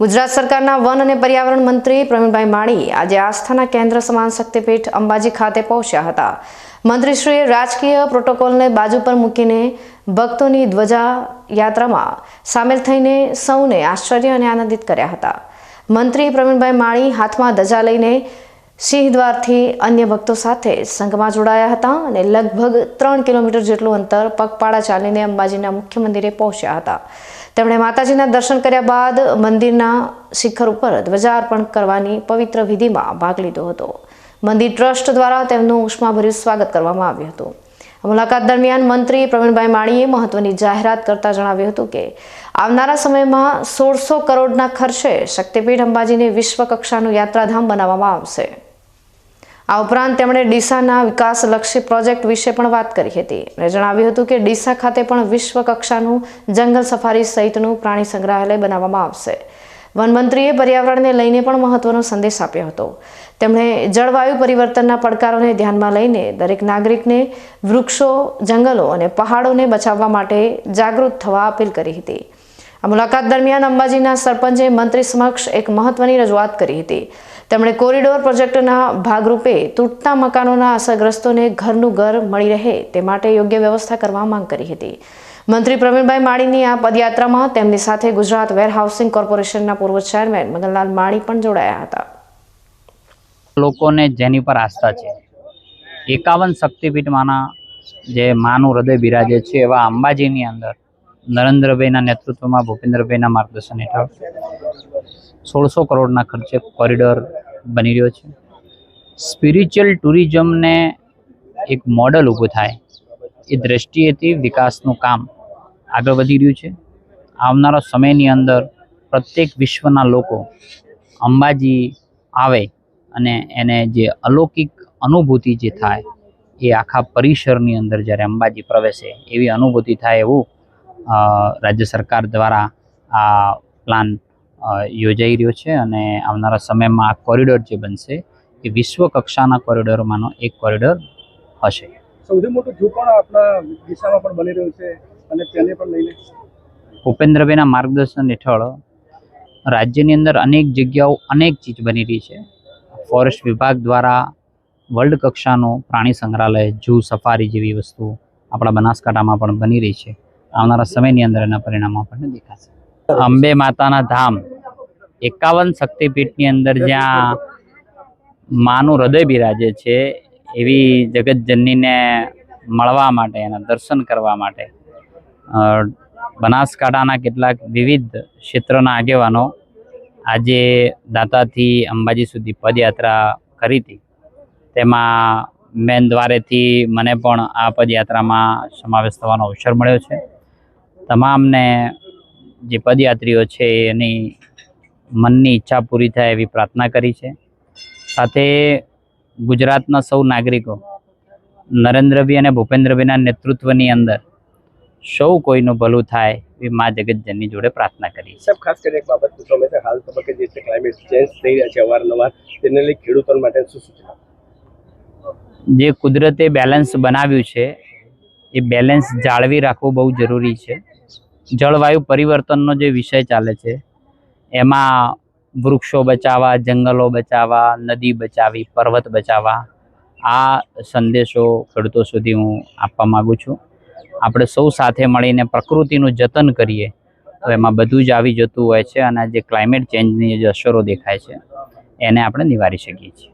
ગુજરાત સરકારના વન અને પર્યાવરણ મંત્રી પ્રવીણભાઈ માળી આજે આસ્થાના કેન્દ્ર સમાન શક્તિપીઠ અંબાજી ખાતે પહોંચ્યા હતા. મંત્રીશ્રીએ રાજકીય પ્રોટોકોલને બાજુ પર મૂકીને ભક્તોની ધ્વજા યાત્રામાં સામેલ થઈને સૌને આશ્ચર્ય અને આનંદિત કર્યા હતા. મંત્રી પ્રવીણભાઈ માળી હાથમાં ધજા લઈને સિંહદ્વારથી અન્ય ભક્તો સાથે સંઘમાં જોડાયા હતા અને લગભગ ત્રણ કિલોમીટર જેટલું અંતર પગપાળા ચાલીને અંબાજીના મુખ્ય મંદિરે પહોંચ્યા હતા. તેમણે માતાજીના દર્શન કર્યા બાદ મંદિરના શિખર ઉપર ધ્વજાર્પણ કરવાની પવિત્ર વિધિમાં ભાગ લીધો હતો. મંદિર ટ્રસ્ટ દ્વારા તેમનું ઉષ્માભર્યું સ્વાગત કરવામાં આવ્યું હતું. મુલાકાત દરમિયાન મંત્રી પ્રવીણભાઈ માળીએ મહત્વની જાહેરાત કરતા જણાવ્યું હતું કે, આવનારા સમયમાં સોળસો કરોડના ખર્ચે શક્તિપીઠ અંબાજીને વિશ્વ કક્ષાનું યાત્રાધામ બનાવવામાં આવશે. આ ઉપરાંત તેમણે ડીસાના વિકાસલક્ષી પ્રોજેક્ટ વિશે પણ વાત કરી હતી. અને જણાવ્યું હતું કે ડીસા ખાતે પણ વિશ્વ કક્ષાનું જંગલ સફારી સહિતનું પ્રાણી સંગ્રહાલય બનાવવામાં આવશે. વનમંત્રીએ પર્યાવરણને લઈને પણ મહત્વનો સંદેશ આપ્યો હતો. તેમણે જળવાયુ પરિવર્તનના પડકારોને ધ્યાનમાં લઈને દરેક નાગરિકને વૃક્ષો, જંગલો અને પહાડોને બચાવવા માટે જાગૃત થવા અપીલ કરી હતી. આ મુલાકાત દરમિયાન અંબાજીના સરપંચે મંત્રી સમક્ષ એક મહત્વની રજૂઆત કરી હતી. તેમણે કોરિડોર પ્રોજેક્ટના ભાગરૂપે તૂટતા મકાનોના અસરગ્રસ્તોને ઘરનું ઘર મળી રહે તે માટે યોગ્ય વ્યવસ્થા કરવા માંગ કરી હતી. મંત્રી પ્રવીણભાઈ માળીની આ પદયાત્રામાં તેમની સાથે ગુજરાત વેરહાઉસિંગ કોર્પોરેશનના પૂર્વ ચેરમેન મગનલાલ માળી પણ જોડાયા હતા. લોકોને જેની પર આસ્થા છે. એકાવન શક્તિપીઠમાંના જે માનું હૃદય બિરાજે છે એવા અંબાજીની અંદર નરેન્દ્રભાઈના નેતૃત્વમાં, ભૂપેન્દ્રભાઈના માર્ગદર્શન હેઠળ સોળસો કરોડના ખર્ચે કોરિડોર બની રહ્યો છે. સ્પિરિચ્યુઅલ ટુરિઝમને એક મોડલ ઊભું થાય એ દ્રષ્ટિએથી વિકાસનું કામ આગળ વધી રહ્યું છે. આવનારા સમયની અંદર પ્રત્યેક વિશ્વના લોકો અંબાજી આવે અને એને જે અલૌકિક અનુભૂતિ જે થાય એ આખા પરિસરની અંદર જ્યારે અંબાજી પ્રવેશે એવી અનુભૂતિ થાય એવું રાજ્ય સરકાર દ્વારા આ પ્લાન યોજાઈ રહ્યો છે અને આવનારા સમયમાં આ કોરિડોર જે બનશે એ વિશ્વ કક્ષાના કોરિડોરમાંનો એક કોરિડોર હશે. સૌથી મોટું પણ આપણા દિશામાં પણ બની રહ્યું છે અને તેને પણ લઈને? ભૂપેન્દ્રભાઈના માર્ગદર્શન હેઠળ રાજ્યની અંદર અનેક જગ્યાઓ અનેક ચીજ બની રહી છે. ફોરેસ્ટ વિભાગ દ્વારા વર્લ્ડ કક્ષાનું પ્રાણી સંગ્રહાલય જૂ સફારી જેવી વસ્તુ આપણા બનાસકાંઠામાં પણ બની રહી છે. આવનારા સમયની અંદર એના પરિણામો આપણને દેખાશે. અંબે માતાના ધામ, એકાવન શક્તિપીઠની અંદર જ્યાં માનું હૃદય બિરાજે છે, એવી જગતજનનીને મળવા માટે એના દર્શન કરવા માટે બનાસકાંઠાના કેટલાક વિવિધ ક્ષેત્રના આગેવાનો આજે દાંતાથી અંબાજી સુધી પદયાત્રા કરી હતી. તેમાં મેન દ્વારેથી મને પણ આ પદયાત્રામાં સમાવેશ થવાનો અવસર મળ્યો છે. તમામને જે પદયાત્રીઓ છે એની મનની ઈચ્છા પૂરી થાય એવી પ્રાર્થના કરી છે. સાથે ગુજરાતના સૌ નાગરિકો નરેન્દ્રભાઈ અને ભૂપેન્દ્રભાઈના નેતૃત્વની અંદર સૌ કોઈનું ભલું થાય એવી મા જગતજનની જોડે પ્રાર્થના કરી સાહેબ ખાસ કરીને એક બાબત પૂછવા છે હાલ તબક્કે જે છે ક્લાઇમેટ ચેન્જ થઈ રહ્યા છે અવારનવાર તેને લઈ ખેડૂતો માટે શું સૂચના? જે કુદરતે બેલેન્સ બનાવ્યું છે એ બેલેન્સ જાળવી રાખવું બહુ જરૂરી છે. જળવાયુ પરિવર્તનનો જે વિષય ચાલે છે, એમાં વૃક્ષો બચાવવા, જંગલો બચાવવા, નદી બચાવી, પર્વત બચાવવા, આ સંદેશો ખેડૂતો સુધી હું આપવા માગું છું. આપણે સૌ સાથે મળીને પ્રકૃતિનું જતન કરીએ, તો એમાં બધું જ આવી જતું હોય છે અને જે ક્લાઇમેટ ચેન્જની જે અસરો દેખાય છે, એને આપણે નિવારી શકીએ છીએ.